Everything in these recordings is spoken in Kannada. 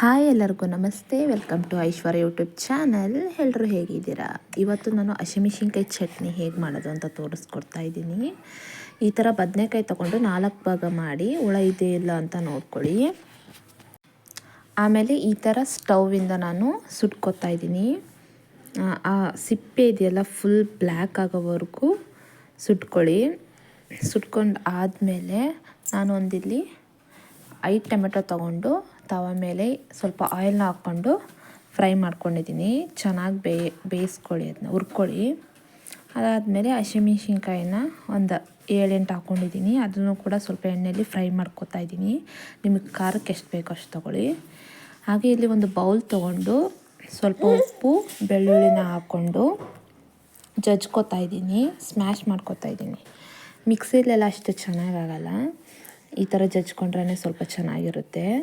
ಹಾಯ್ ಎಲ್ಲರಿಗೂ ನಮಸ್ತೆ. Welcome to Aishwarya YouTube channel. ಎಲ್ಲರೂ ಹೇಗಿದ್ದೀರಾ? ಇವತ್ತು ನಾನು ಹಸಿಮೆಣಸಿನ್ಕಾಯಿ ಚಟ್ನಿ ಹೇಗೆ ಮಾಡೋದು ಅಂತ ತೋರಿಸ್ಕೊಡ್ತಾ ಇದ್ದೀನಿ. ಈ ಥರ ಬದನೆಕಾಯಿ ತೊಗೊಂಡು ನಾಲ್ಕು ಭಾಗ ಮಾಡಿ, ಹುಳ ಇದೆಯಿಲ್ಲ ಅಂತ ನೋಡ್ಕೊಳ್ಳಿ. ಆಮೇಲೆ ಈ ಥರ ಸ್ಟವಿಂದ ನಾನು ಸುಟ್ಕೊತಾ ಇದ್ದೀನಿ. ಆ ಸಿಪ್ಪೆ ಇದೆಯಲ್ಲ ಫುಲ್ ಬ್ಲ್ಯಾಕ್ ಆಗೋವರೆಗೂ ಸುಟ್ಕೊಳ್ಳಿ. ಸುಟ್ಕೊಂಡು ಆದಮೇಲೆ ನಾನು ಒಂದಿಲ್ಲಿ ಐದು ಟೊಮೆಟೊ ತೊಗೊಂಡು ತವ ಮೇಲೆ ಸ್ವಲ್ಪ ಆಯಿಲ್ನ ಹಾಕ್ಕೊಂಡು ಫ್ರೈ ಮಾಡ್ಕೊಂಡಿದ್ದೀನಿ. ಚೆನ್ನಾಗಿ ಬೇ, ಬೇಯಿಸ್ಕೊಳ್ಳಿ ಅದನ್ನ ಹುರ್ಕೊಳ್ಳಿ. ಅದಾದಮೇಲೆ ಹಸಿಮೆಣ್ಸಿನ್ಕಾಯಿನ ಒಂದು ಏಳೆಂಟು ಹಾಕ್ಕೊಂಡಿದ್ದೀನಿ ಅದನ್ನು ಕೂಡ ಸ್ವಲ್ಪ ಎಣ್ಣೆಯಲ್ಲಿ ಫ್ರೈ ಮಾಡ್ಕೊತಾ ಇದ್ದೀನಿ. ನಿಮಗೆ ಖಾರಕ್ಕೆ ಎಷ್ಟು ಬೇಕೋ ಅಷ್ಟು ತೊಗೊಳ್ಳಿ. ಹಾಗೆ ಇಲ್ಲಿ ಒಂದು ಬೌಲ್ ತೊಗೊಂಡು ಸ್ವಲ್ಪ ಉಪ್ಪು, ಬೆಳ್ಳುಳ್ಳಿನ ಹಾಕ್ಕೊಂಡು ಜಜ್ಕೋತಾ ಇದ್ದೀನಿ ಸ್ಮ್ಯಾಶ್ ಮಾಡ್ಕೋತಾ ಇದ್ದೀನಿ. ಮಿಕ್ಸಿಲೆಲ್ಲ ಅಷ್ಟು ಚೆನ್ನಾಗಾಗಲ್ಲ ಈ ಥರ ಜಜ್ಕೊಂಡ್ರೆ ಸ್ವಲ್ಪ ಚೆನ್ನಾಗಿರುತ್ತೆ.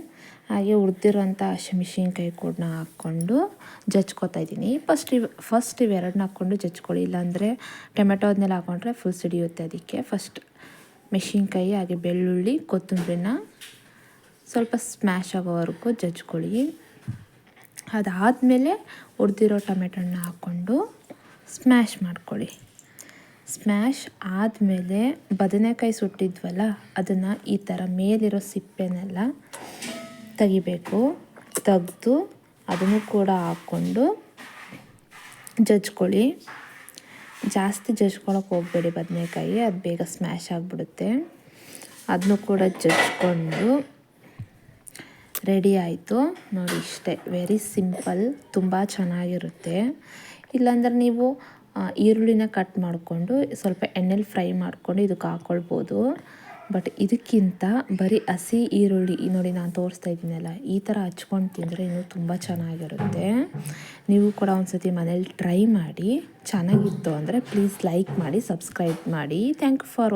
ಹಾಗೆ ಹುರಿದಿರೋಂಥ ಹಸಿಮೆಣ್ಸಿನ್ಕಾಯಿ ಕೂಡ ಹಾಕ್ಕೊಂಡು ಜಜ್ಕೊತಾ ಇದ್ದೀನಿ. ಫಸ್ಟ್ ಇವು, ಫಸ್ಟ್ ಇವೆರಡನ್ನ ಹಾಕ್ಕೊಂಡು ಜಜ್ಕೊಳ್ಳಿ. ಇಲ್ಲಾಂದರೆ ಟೊಮೆಟೊ ಅದನ್ನೆಲ್ಲ ಹಾಕ್ಕೊಂಡ್ರೆ ಫುಲ್ ಸಿಡಿಯುತ್ತೆ ಅದಕ್ಕೆ. ಫಸ್ಟ್ ಮೆಣಸಿನ್ಕಾಯಿ, ಹಾಗೆ ಬೆಳ್ಳುಳ್ಳಿ, ಕೊತ್ತಂಬರಿನ ಸ್ವಲ್ಪ ಸ್ಮ್ಯಾಶ್ ಆಗೋವರೆಗೂ ಜಜ್ಕೊಳ್ಳಿ. ಅದಾದಮೇಲೆ ಹುರಿದಿರೋ ಟೊಮೆಟೊನ ಹಾಕ್ಕೊಂಡು ಸ್ಮ್ಯಾಶ್ ಮಾಡ್ಕೊಳ್ಳಿ. ಸ್ಮ್ಯಾಶ್ ಆದಮೇಲೆ ಬದನೆಕಾಯಿ ಸುಟ್ಟಿದ್ವಲ್ಲ, ಅದನ್ನು ಈ ಥರ ಮೇಲಿರೋ ಸಿಪ್ಪೆನೆಲ್ಲ ತೆಗಿಬೇಕು. ತೆಗೆದು ಅದನ್ನು ಕೂಡ ಹಾಕ್ಕೊಂಡು ಜಜ್ಕೊಳ್ಳಿ. ಜಾಸ್ತಿ ಜಜ್ಕೊಳಕ್ಕೆ ಹೋಗಬೇಡಿ ಬದನೆಕಾಯಿ, ಅದು ಬೇಗ ಸ್ಮ್ಯಾಶ್ ಆಗಿಬಿಡುತ್ತೆ. ಅದನ್ನು ಕೂಡ ಜಜ್ಕೊಂಡು ರೆಡಿ ಆಯಿತು. ನೋಡಿ ಇಷ್ಟೇ ವೆರಿ ಸಿಂಪಲ್ ತುಂಬ ಚೆನ್ನಾಗಿರುತ್ತೆ. ಇಲ್ಲಾಂದ್ರೆ ನೀವು ಈರುಳ್ಳಿನ ಕಟ್ ಮಾಡಿಕೊಂಡು ಸ್ವಲ್ಪ ಎಣ್ಣೆಲಿ ಫ್ರೈ ಮಾಡಿಕೊಂಡು ಇದಕ್ಕೆ ಹಾಕ್ಕೊಳ್ಬೋದು ಬಟ್ ಇದಕ್ಕಿಂತ ಬರೀ ಹಸಿ ಈರುಳ್ಳಿ ನೋಡಿ ನಾನು ತೋರಿಸ್ತಾ ಇದ್ದೀನಲ್ಲ, ಈ ಥರ ಹಚ್ಕೊಂಡು ತಿಂದರೆ ಇನ್ನೂ ತುಂಬ ಚೆನ್ನಾಗಿರುತ್ತೆ. ನೀವು ಕೂಡ ಒಂದು ಸತಿ ಮನೇಲಿ ಟ್ರೈ ಮಾಡಿ, ಚೆನ್ನಾಗಿತ್ತು ಅಂದರೆ ಪ್ಲೀಸ್ ಲೈಕ್ ಮಾಡಿ, ಸಬ್ಸ್ಕ್ರೈಬ್ ಮಾಡಿ. Thank you for